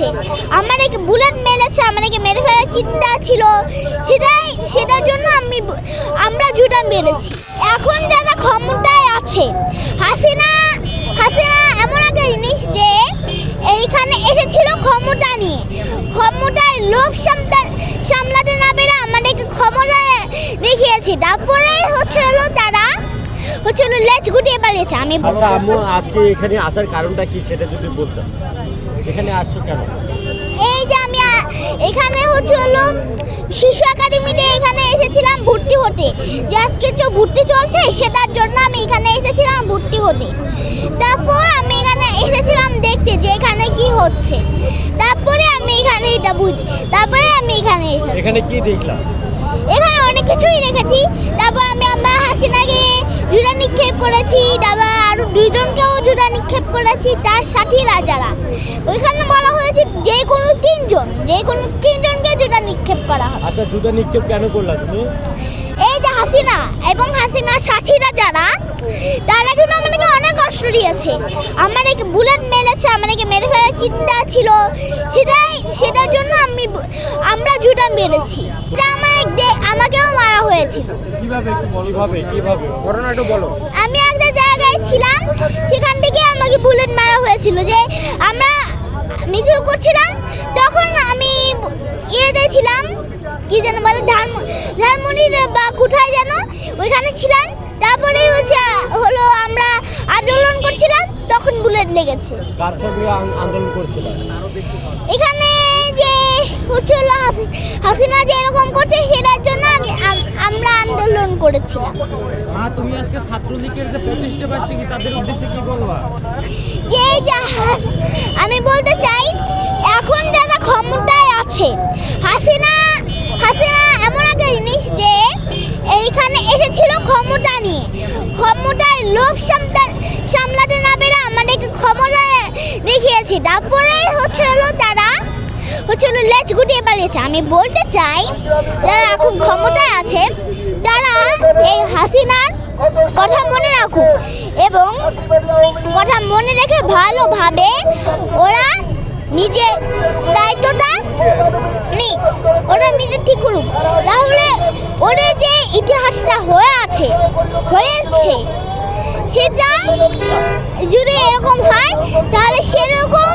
আছে। আমাদেরকে বুলেট মেরেছে আমাদেরকে মেরে ফেলার চিন্তা ছিল। সেটাই, সেটার জন্য আমি আমরা জুটা মেরেছি। এখন যারা ক্ষমতায় আছে, হাসিনা হাসিনা এমন একটা জিনিস যে, এইখানে এসেছিল ক্ষমতা নিয়ে। ক্ষমতায় লোভ সামলাতে না পেরে আমাদেরকে ক্ষমতা দেখিয়েছে। তারপরে হচ্ছে হলো তারা হচ্ছে হলো লেজ গুটিয়ে পালিয়েছে আমি আচ্ছা আম্মু আজকে এখানে আসার কারণটা কি সেটা যদি বলতাম এখানে আসছো কেন? এই যে আমি এখানে হচ্ছে হলো শিশু একাডেমিতে এখানে এসেছিলাম ভর্তি হতে। যে আজকে যে ভর্তি চলছে সেটার জন্য আমি এখানে এসেছিলাম ভর্তি হতে। তারপর আমি এখানে এসেছিলাম দেখতে যে এখানে কি হচ্ছে। তারপরে আমি এখানে এটা বুঝি তারপরে আমি এখানে এসেছি। এখানে কি দেখলাম? এখানে অনেক কিছুই রেখেছি তারপর আমি আমার হাসিনাকে জুড়া নিক্ষেপ করেছি তারপর আরও দুইজনকেও জুড়া নিক্ষেপ করেছি তার সাথীরা যারা ওইখানে বলা হয়েছে যে কোনো তিনজন যে কোনো তিনজনকে জুড়া নিক্ষেপ করা হবে। আচ্ছা জুতা নিক্ষেপ কেন করলা তুমি? এই যে হাসিনা এবং হাসিনার সাথীরা যারা তারা কিন্তু আমাদেরকে অনেক কষ্ট দিয়েছে। আমাদেরকে বুলেট মেরেছে আমাদেরকে মেরে ফেলার চিন্তা ছিল। সেটাই সেটার জন্য আমি আমরা জুটা মেরেছি এটা আমার যে- আমাকেও হয়েছিল কীভাবে কীভাবে? কীভাবে? ঘটনাটা বলো। আমি একটা জায়গায় ছিলাম সেখান থেকে আমাকে বুলেট মারা হয়েছিল যে আমরা মিছিল করছিলাম তখন আমি ইয়েতে ছিলাম কি যেন বলে ধান- ধানমন্ডির বা কোথায় যেন ওইখানে ছিলাম। তারপরে হচ্ছে হলো আমরা আন্দোলন করছিলাম তখন বুলেট লেগেছে। কার সঙ্গে আন্দোলন করছিলাম? এখানে যে হচ্ছে হাসিনা যে এরকম করছে সেটার জন্য আমি আম- আমরা আন্দোলন করেছিলাম। মা তুমি আজকে ছাত্রলীগের যে প্রতিষ্ঠা বার্ষিকী তাদের উদ্দেশ্যে কি বলবা? এই যে আমি বলতে চাই এখন যারা ক্ষমতায় আছে হাসিনা হাসিনা এমন একটা জিনিস যে এইখানে এসেছিল ক্ষমতা নিয়ে। ক্ষমতায় লোভ সামলাতে না পেরে আমাদেরকে ক্ষমতা দেখিয়েছি। তারপরে হচ্ছে হলো তারা হচ্ছে হলো লেজ গুটিয়ে পালিয়েছে। আমি বলতে চাই, যারা এখন ক্ষমতায় আছে, তারা এই হাসিনার কথা মনে রাখুক এবং কথা মনে রেখে ভালোভাবে ওরা নিজে দায়িত্বটা নিক, ওরা নিজে ঠিক করুক। তাহলে ওদের যে ইতিহাসটা হয়ে আছে, হয়েছে, সেটা যদি এরকম হয়, তাহলে সেরকম